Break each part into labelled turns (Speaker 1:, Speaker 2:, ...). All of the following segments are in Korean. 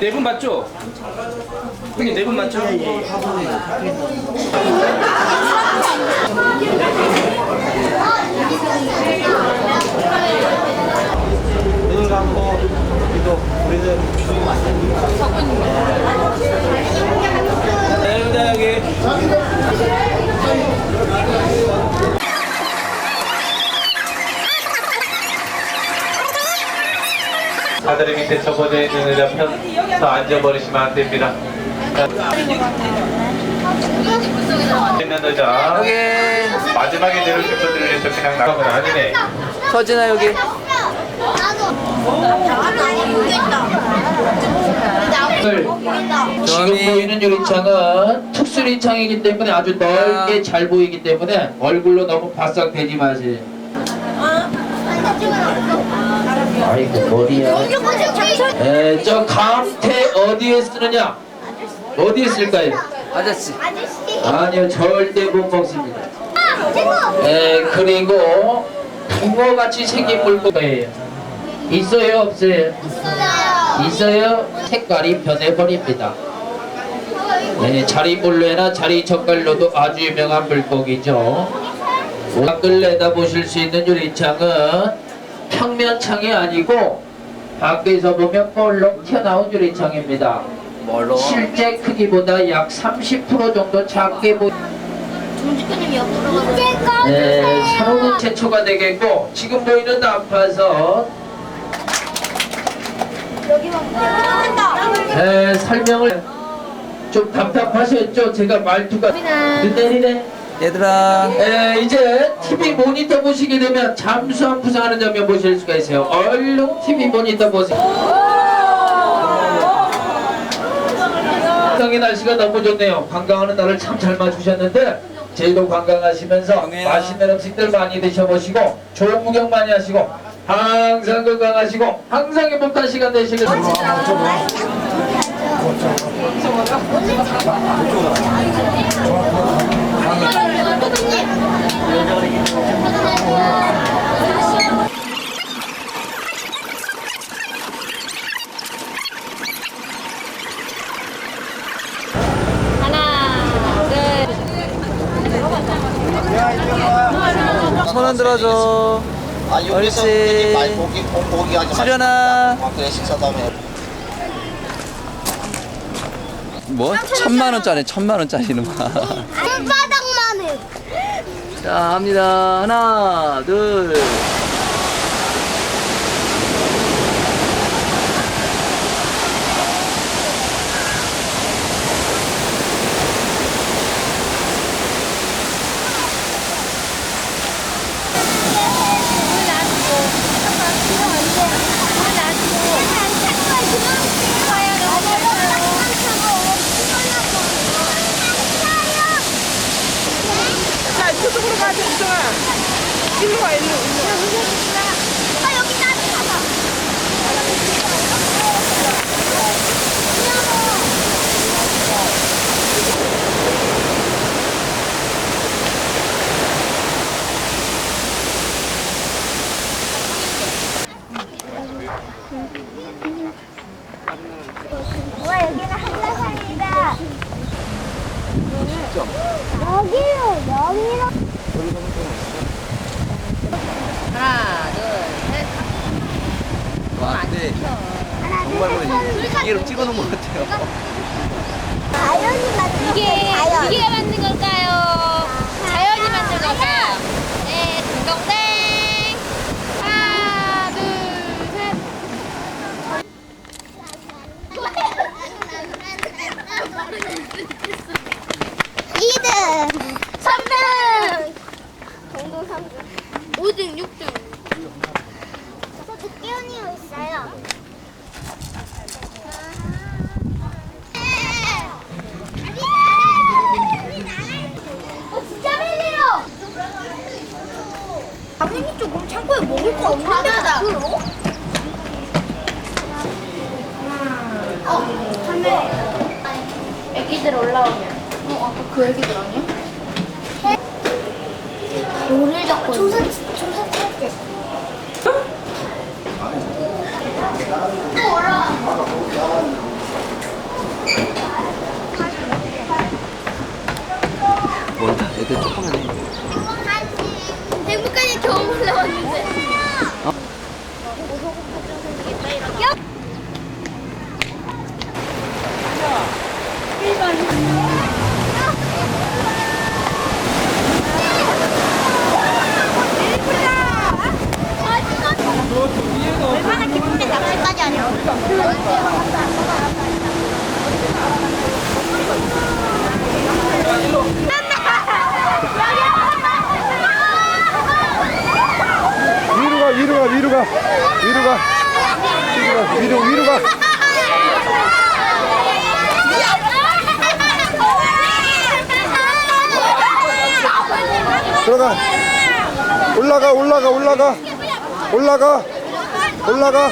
Speaker 1: 네 분 맞죠? 형님 네 분 맞죠?
Speaker 2: 눈을 감고 기도 우리는
Speaker 1: 네, 여기 다 여기.
Speaker 3: 하늘 밑에 접어져 있는 의자 펴서 앉아버리시면 안 됩니다. 있는 의자
Speaker 1: 여기.
Speaker 3: 마지막에 내려오신 분들을 위해서 그냥 나가면 아니네.
Speaker 1: 서진아 여기.
Speaker 4: 지금 보이는 유리창은 특수 유리창이기 때문에 아주 넓게 잘 보이기 때문에 얼굴로 너무 바싹 대지 마세요. 아이고 머리야. 에, 저 감태 어디에 쓰느냐? 어디에 쓸까요?
Speaker 1: 아저씨.
Speaker 5: 아저씨.
Speaker 4: 아니요 절대 못 먹습니다.
Speaker 5: 아.
Speaker 4: 에, 그리고 붕어같이 생긴 물고기예요. 있어요 없어요?
Speaker 5: 있어요.
Speaker 4: 있어요? 색깔이 변해버립니다. 네, 자리물레나 자리젓갈로도 아주 유명한 물고기죠. 밖을 내다보실 수 있는 유리창은 평면창이 아니고 밖에서 보면 볼록 튀어나온 유리창입니다.
Speaker 1: 뭘로?
Speaker 4: 실제 크기보다 약 30% 정도 작게 보 네. 산호는 최초가 되겠고 지금 보이는 난파선. 네, 설명을 좀 답답하셨죠? 제가 말투가 느내리네.
Speaker 1: 얘들아.
Speaker 4: 에, 이제 TV 모니터 보시게 되면 잠수함 부상하는 장면 보실 수가 있어요. 얼른 TV 모니터 보세요. 세상의 날씨가 너무 좋네요. 관광하는 날을 참 잘 맞추셨는데 제주도 관광하시면서. 맛있는 음식들 많이 드셔보시고 좋은 구경 많이 하시고 항상 건강하시고 항상 행복한 시간 되시길 바랍니다.
Speaker 1: 손 흔들어줘.
Speaker 2: 아 여기서
Speaker 1: 옳지. 수련아. 뭐? 천만 원짜리 천만 원짜리는 봐. 자 합니다. 하나 둘.
Speaker 6: 자, 이쪽으로 가, 정정아. 일로 와, 일로, 일로.
Speaker 5: 아, 여기 따뜻하다. 와, 여기는 한라산이다. 여기요, 여기로.
Speaker 1: 와 근데
Speaker 5: 하나,
Speaker 1: 정말
Speaker 5: 둘,
Speaker 1: 기계로 찍어 놓은 것 같아요.
Speaker 5: 자연이 만든
Speaker 7: 이게
Speaker 5: 자연.
Speaker 7: 이게 만든 걸까요? 자연이 만든 걸까요? 네, 딩동댕. 하나, 둘, 셋.
Speaker 5: 이등 3등 동동 3등 5등 볼거 엄마다. 어, 선배. 애기들 올라오면. 어, 아까 그 애기들 아니야? 오늘 잡고 조사
Speaker 1: 뭐다 애들 조금만 해
Speaker 8: 올라가 올라가 올라가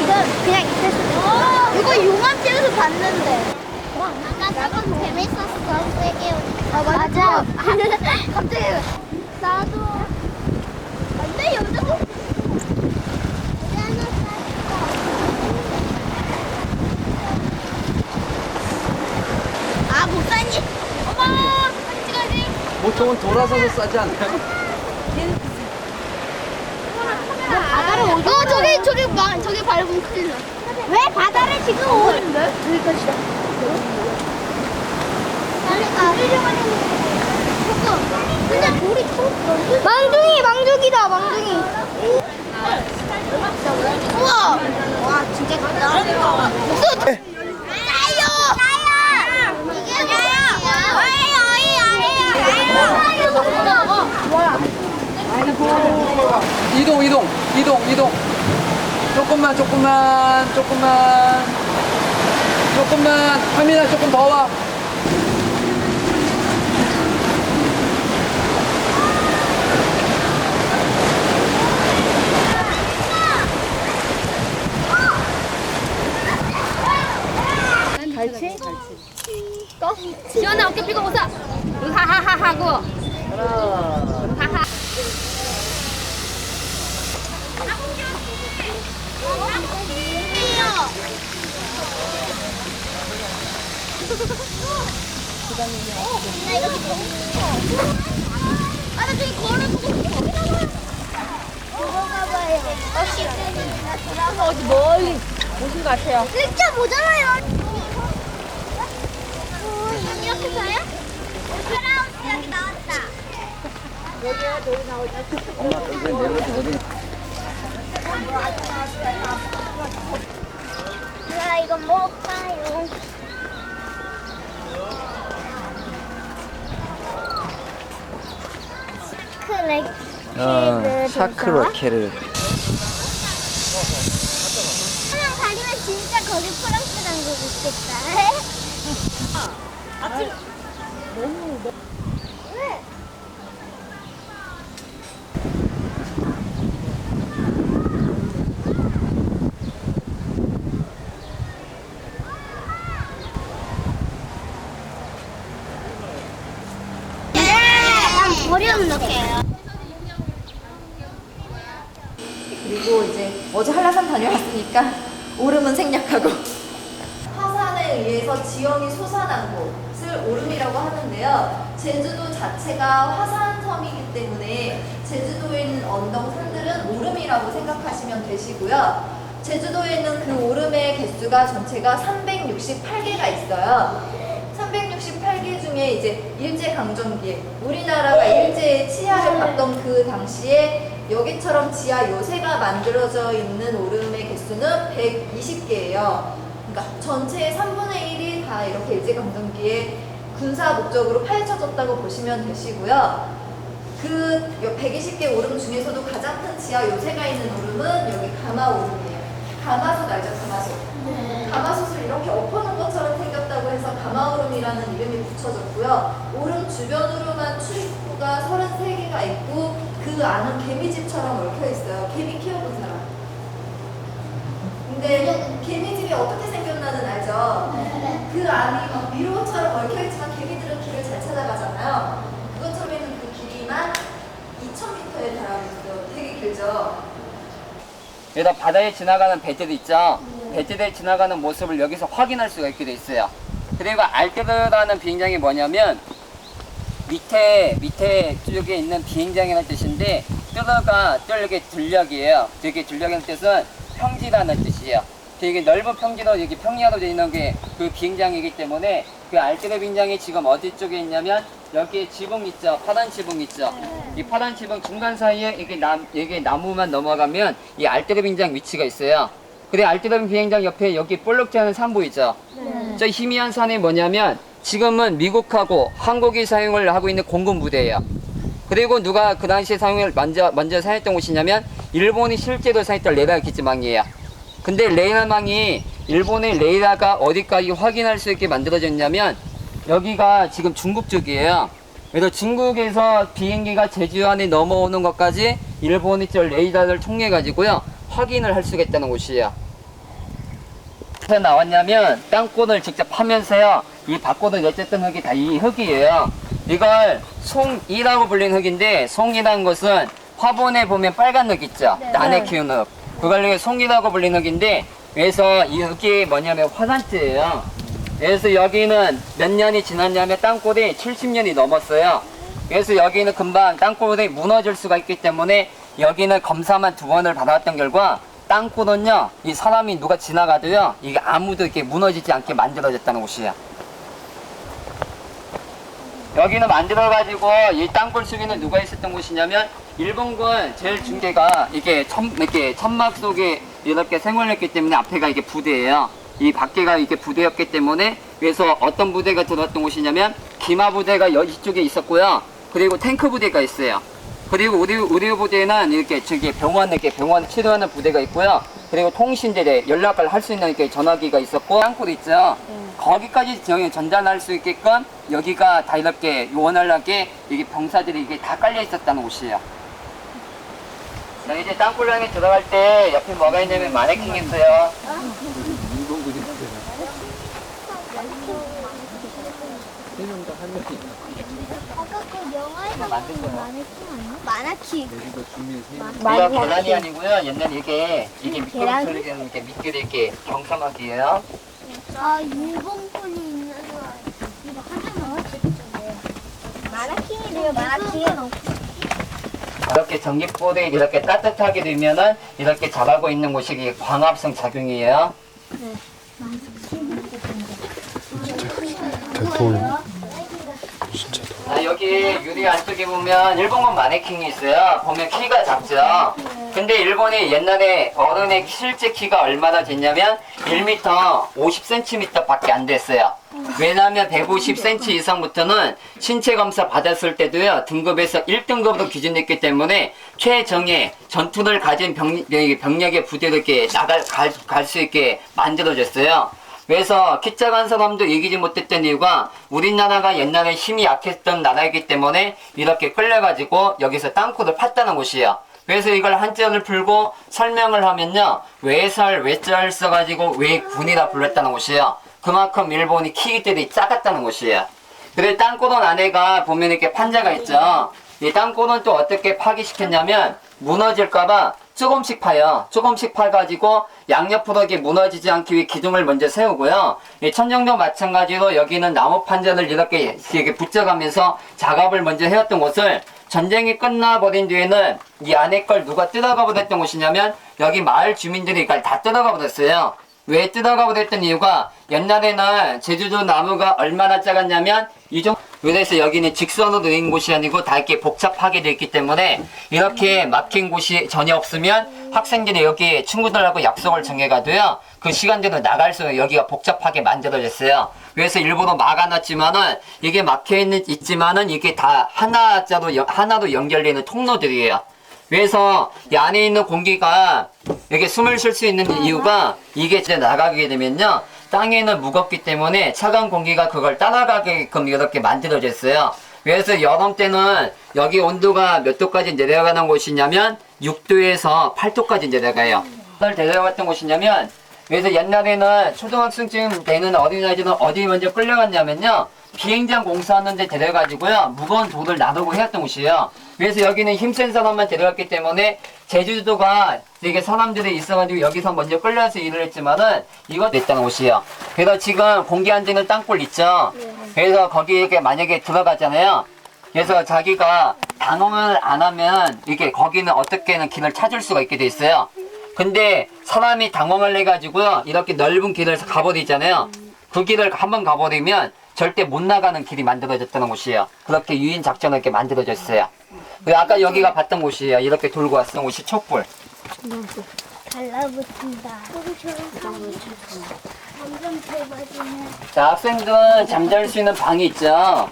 Speaker 5: 이건 그냥 있을 수도. 이거 용암지에서 봤는데. 아까 저건 재밌었어. 세계 아 맞아. 갑자기 나도. 안돼 여자도. 아 목사님. 어머.
Speaker 1: 보통은 돌아서서 싸지 않나요?
Speaker 5: 바다를 오지. 어 저기 저기 막 저기 밟으면 큰일 나. 왜 바다를 지금 오는데? 여기까지다. 빨리 가. 근데 돌이 커. 망둥이 망둥이다 망둥이. 우와. 와 진짜 크다. 무서워. 나요. 나요. 이게 뭐야? 어
Speaker 1: 이동, 이동, 이동, 이동. 조금만, 조금만, 조금만. 조금만. 하민아, 조금 더 와.
Speaker 7: 지원아 어깨 펴고 웃어. 하하하 하고. 하하.
Speaker 5: 나 이렇게 너무 무서워. 아, 나 저기 걸어보고 싶어. 들어가봐요. 어디
Speaker 6: 멀리 오신 것 같아요.
Speaker 5: 진짜 보잖아요. 여기.
Speaker 1: 엄마,
Speaker 5: 나 이거 못 봐요. 크랙.
Speaker 1: 어, 샤크로케를.
Speaker 5: 그냥 다니면 진짜 거기 프랑스 간거 있겠다. 왜? 네. 버리면 넣게요.
Speaker 9: 그리고 이제 어제 한라산 다녀왔으니까 오름은 생략하고 의해서 지형이 솟아난 곳을 오름이라고 하는데요. 제주도 자체가 화산 섬이기 때문에 제주도에 있는 언덕 산들은 오름이라고 생각하시면 되시고요. 제주도에 있는 그 오름의 개수가 전체가 368개가 있어요. 368개 중에 이제 일제강점기에 우리나라가 일제의 치하를 받던 그 당시에 여기처럼 지하 요새가 만들어져 있는 오름의 개수는 120개예요. 그러니까 전체의 3분의 1이 다 이렇게 일제강점기에 군사 목적으로 파헤쳐졌다고 보시면 되시고요. 그 120개 오름 중에서도 가장 큰 지하 요새가 있는 오름은 여기 가마 오름이에요. 가마솥 알죠? 가마솥. 가마솥을 이렇게 엎어놓은 것처럼 생겼다고 해서 가마 오름이라는 이름이 붙여졌고요. 오름 주변으로만 출입구가 33개가 있고 그 안은 개미집처럼 얽혀 있어요. 개미 키워본 사람. 근데 개미 집이 어떻게 생겼나는 알죠? 그 안이 막 미로처럼 얽혀있지만 개미들은 길을 잘 찾아가잖아요. 그것처럼 있는 그 길이만 2,000m에 달하고. 되게 길죠.
Speaker 10: 여기다 바다에 지나가는 배들 있죠. 배들에 지나가는 모습을 여기서 확인할 수가 있게 돼 있어요. 그리고 알테르라는 비행장이 뭐냐면 밑에 밑에 쪽에 있는 비행장이라는 뜻인데 뜨르가 뜨르게 들녘이에요. 되게 들녘이라는 뜻은 평지라는 뜻이에요. 되게 넓은 평지로 여기 평야로 되어 있는 게 그 비행장이기 때문에 그 알테르 비행장이 지금 어디 쪽에 있냐면 여기에 지붕 있죠. 파란 지붕 있죠. 이 파란 지붕 중간 사이에 이게 남 이게 나무만 넘어가면 이 알테르 비행장 위치가 있어요. 그래 알테르 비행장 옆에 여기 볼록지 않은 산 보이죠? 저 희미한 산이 뭐냐면 지금은 미국하고 한국이 사용을 하고 있는 공군 부대예요. 그리고 누가 그 당시에 사용을 먼저 먼저 사용했던 곳이냐면 일본이 실제로 사용했던 레이더 기지망이에요. 근데 레이더망이 일본의 레이더가 어디까지 확인할 수 있게 만들어졌냐면 여기가 지금 중국 쪽이에요. 그래서 중국에서 비행기가 제주 안에 넘어오는 것까지 일본이 저 레이더를 통해 가지고요 확인을 할 수가 있다는 곳이에요. 어디서 나왔냐면 땅굴을 직접 파면서요 이 밖으로 내쳤던 흙이 다 이 흙이에요. 이걸 송이라고 불리는 흙인데 송이라는 것은 화분에 보면 빨간 흙 있죠? 난에 키운 흙 그걸 송이라고 불리는 흙인데 그래서 이 흙이 뭐냐면 화산재예요. 그래서 여기는 몇 년이 지났냐면 땅굴이 70년이 넘었어요. 그래서 여기는 금방 땅굴이 무너질 수가 있기 때문에 여기는 검사만 두 번을 받아왔던 결과 땅굴은요 이 사람이 누가 지나가도요 이게 아무도 이렇게 무너지지 않게 만들어졌다는 곳이에요. 여기는 만들어가지고 이 땅굴 속에는 누가 있었던 곳이냐면 일본군 제일 중계가 이게 천, 이렇게 천막 속에 이렇게 생활했기 때문에 앞에가 이게 부대예요. 이 밖에가 이게 부대였기 때문에 그래서 어떤 부대가 들어왔던 곳이냐면 기마 부대가 여 이쪽에 있었고요. 그리고 탱크 부대가 있어요. 그리고 의료, 의료 부대는 이렇게 저기 병원 이렇게 병원 치료하는 부대가 있고요. 그리고 통신대대 연락을 할 수 있는 이렇게 전화기가 있었고 땅굴 있죠. 거기까지 저기 전달할 수 있게끔 여기가 다 이렇게 원활하게 이게 병사들이 이게 다 깔려 있었다는 곳이에요. 자, 이제 땅굴랑에 들어갈 때 옆에 뭐가 있냐면 마네킹 있어요.
Speaker 5: 아까 그 영화에서
Speaker 10: 만든 거야.
Speaker 5: 마네킹
Speaker 10: 이거 계란이 아니고요. 옛날 이게 이게 미끄럼 소리가 이렇게 밑에 이렇게 경사막이에요.
Speaker 5: 아 분이 있는 거 이거 하나만 마네킹이래요 마네킹
Speaker 10: 이렇게 전기불이 이렇게 따뜻하게 되면은 이렇게 자라고 있는 곳이 광합성 작용이에요.
Speaker 8: 대통령. 진짜
Speaker 10: 아, 여기 유리 안쪽에 보면 일본군 마네킹이 있어요. 보면 키가 작죠. 근데 일본이 옛날에 어른의 실제 키가 얼마나 됐냐면 1m 50cm 밖에 안 됐어요. 왜냐하면 150cm 이상부터는 신체 검사 받았을 때도요 등급에서 1등급으로 기준했기 때문에 최정예 전투를 가진 병, 병력의 부대로 이렇게 나갈 갈수 있게 만들어졌어요. 그래서 키 작은 사람도 이기지 못했던 이유가 우리나라가 옛날에 힘이 약했던 나라이기 때문에 이렇게 끌려가지고 여기서 땅굴을 팠다는 곳이에요. 그래서 이걸 한자를 풀고 설명을 하면요. 외설, 외자를 써가지고 외군이라 불렀다는 곳이에요. 그만큼 일본이 키기들이 작았다는 곳이에요. 그래 땅굴은 안에가 보면 이렇게 판자가 있죠. 이 땅굴은 또 어떻게 파기시켰냐면 무너질까봐 조금씩 파요. 조금씩 파가지고 양옆으로 이렇게 무너지지 않기 위해 기둥을 먼저 세우고요. 이 천정도 마찬가지로 여기는 나무 판자를 이렇게 이렇게 붙여가면서 작업을 먼저 해왔던 곳을 전쟁이 끝나버린 뒤에는 이 안에 걸 누가 뜯어가 버렸던 곳이냐면 여기 마을 주민들이 이걸 다 뜯어가 버렸어요. 왜 뜯어가 버렸던 이유가 옛날에는 제주도 나무가 얼마나 작았냐면 이 정도 그래서 여기는 직선으로 된 곳이 아니고 다 이렇게 복잡하게 되어 있기 때문에 이렇게 막힌 곳이 전혀 없으면 학생들이 여기 친구들하고 약속을 정해가도요. 그 시간대로 나갈 수 여기가 복잡하게 만들어졌어요. 그래서 일부러 막아놨지만은 이게 막혀있는 있지만은 이게 다 하나자로 연- 하나로 연결되는 통로들이에요 그래서 이 안에 있는 공기가 이렇게 숨을 쉴 수 있는 이유가 이게 이제 나가게 되면요. 땅에는 무겁기 때문에 차가운 공기가 그걸 따라가게끔 이렇게 만들어졌어요. 그래서 여름 때는 여기 온도가 몇 도까지 내려가는 곳이냐면 6도에서 8도까지 내려가요. 뭘 내려갔던 곳이냐면 그래서 옛날에는 초등학생쯤 되는 어린아이들은 어디 먼저 끌려갔냐면요. 비행장 공사하는 데 데려가지고요. 무거운 돌을 나르고 해왔던 곳이에요. 그래서 여기는 힘센 사람만 데려갔기 때문에 제주도가 되게 사람들이 있어가지고 여기서 먼저 끌려서 일을 했지만은 이거 됐다는 곳이에요. 그래서 지금 공기 안 되는 땅굴 있죠. 그래서 거기에 이렇게 만약에 들어가잖아요. 그래서 자기가 단호를 안 하면 이게 거기는 어떻게는 길을 찾을 수가 있게 돼 있어요. 근데 사람이 당황을 해가지고요 이렇게 넓은 길을 가버리잖아요. 그 길을 한번 가버리면 절대 못 나가는 길이 만들어졌다는 곳이에요. 그렇게 유인 작전을 이렇게 만들어졌어요. 그리고 아까 여기가 봤던 곳이에요. 이렇게 돌고 왔던 곳이 촛불.
Speaker 5: 달라붙는다. 점점 좁아지는.
Speaker 10: 자, 학생들은 잠잘 수 있는 방이 있죠.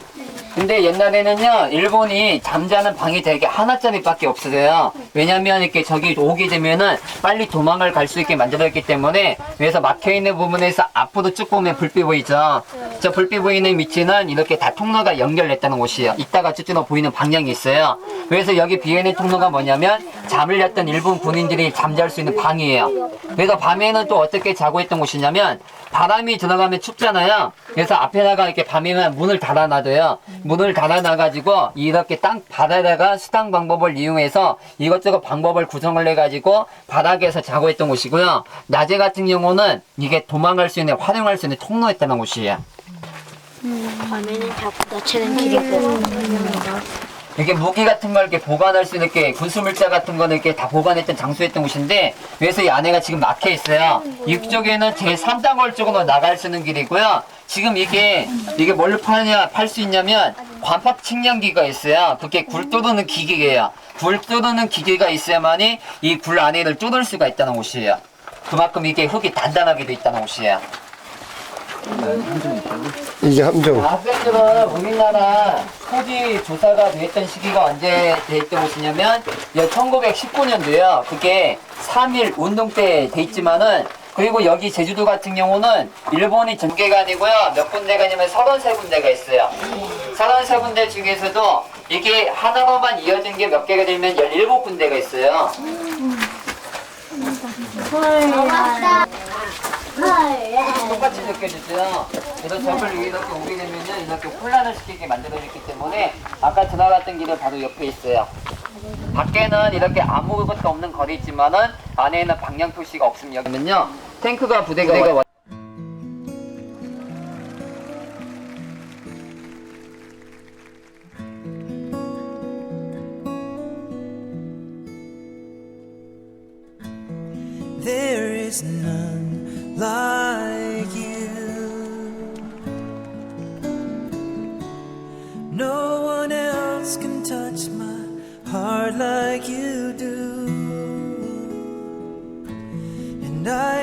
Speaker 10: 근데 옛날에는요, 일본이 잠자는 방이 되게 하나짜리밖에 없어요. 왜냐면 이렇게 저기 오게 되면은 빨리 도망을 갈 수 있게 만들었기 때문에 그래서 막혀 있는 부분에서 앞으로 쭉 보면 불빛 보이죠. 저 불빛 보이는 위치는 이렇게 다 통로가 연결됐다는 곳이에요. 이따가 쭉쭉 보이는 방향이 있어요. 그래서 여기 비어 있는 통로가 뭐냐면 잠을 잤던 일본 군인들이 잠잘 수 있는 방이에요. 그래서 밤에는 또 어떻게 자고 있던 곳이냐면 바람이 들어가면 춥잖아요. 그래서 앞에다가 이렇게 밤이면 문을 닫아놔둬요. 문을 닫아놔가지고 이렇게 땅 바닥에다가 수당 방법을 이용해서 이것저것 방법을 구성을 해가지고 바닥에서 자고 있던 곳이고요. 낮에 같은 경우는 이게 도망갈 수 있는 활용할 수 있는 통로였다는 곳이에요.
Speaker 5: 밤에는 자꾸 다치는 길이고.
Speaker 10: 이렇게 무기 같은 걸 이렇게 보관할 수 있는 이렇게 군수물자 같은 거는 이렇게 다 보관했던 장소였던 곳인데 그래서 이 안에가 지금 막혀 있어요. 이쪽에는 제 3단골 쪽으로 나갈 수 있는 길이고요. 지금 이게 이게 뭘로 파냐 팔 수 있냐면 관팍 측량기가 있어요. 그게 굴 뚫는 기계예요. 굴 뚫는 기계가 있어야만이 이 굴 안에를 뚫을 수가 있다는 곳이에요. 그만큼 이게 흙이 단단하게 돼 있다는 곳이에요.
Speaker 8: 이게 함정.
Speaker 10: 학생들은 우리나라 토지 조사가 됐던 시기가 언제 됐던 곳이냐면 1919년도요. 그게 3일 운동 때 돼 있지만은 그리고 여기 제주도 같은 경우는 일본이 전개가 아니고요. 몇 군데가 아니면 33군데가 있어요. 33군데 중에서도 이게 하나로만 이어진 게 몇 개가 되면 17군데가 있어요. 똑같이 느껴지죠. 그래서 저걸 이렇게 오게 되면은 이렇게 혼란을 시키게 만들어졌기 때문에 아까 지나갔던 길은 바로 옆에 있어요. 밖에는 이렇게 아무것도 없는 거리 있지만은 안에는 방향 표시가 없습니다. 여기는요 탱크가 부대가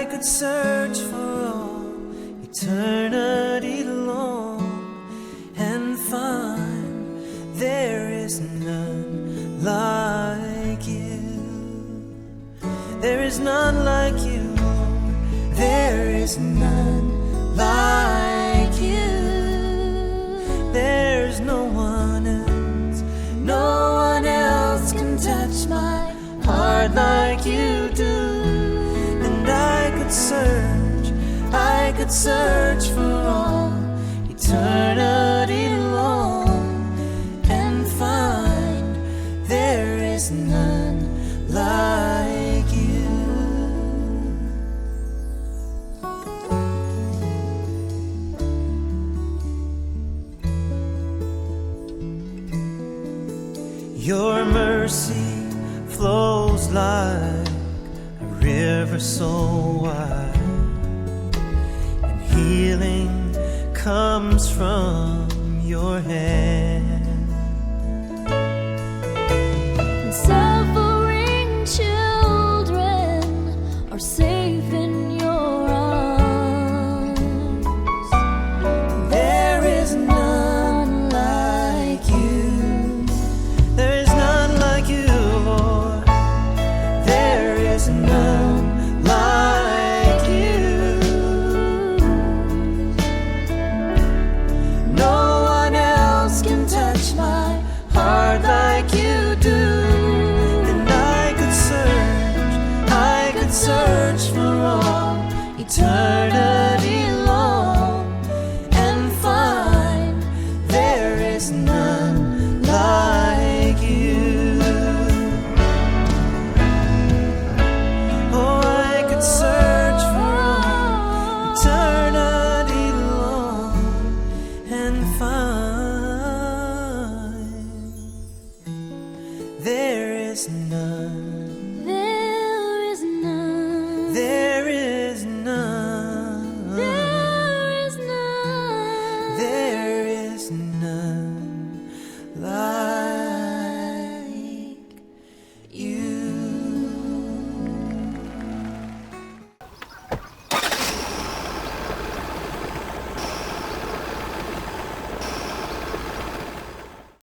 Speaker 11: I could search for all eternity long and find there is none like you. There is none like you. Search for all eternity long and find there is none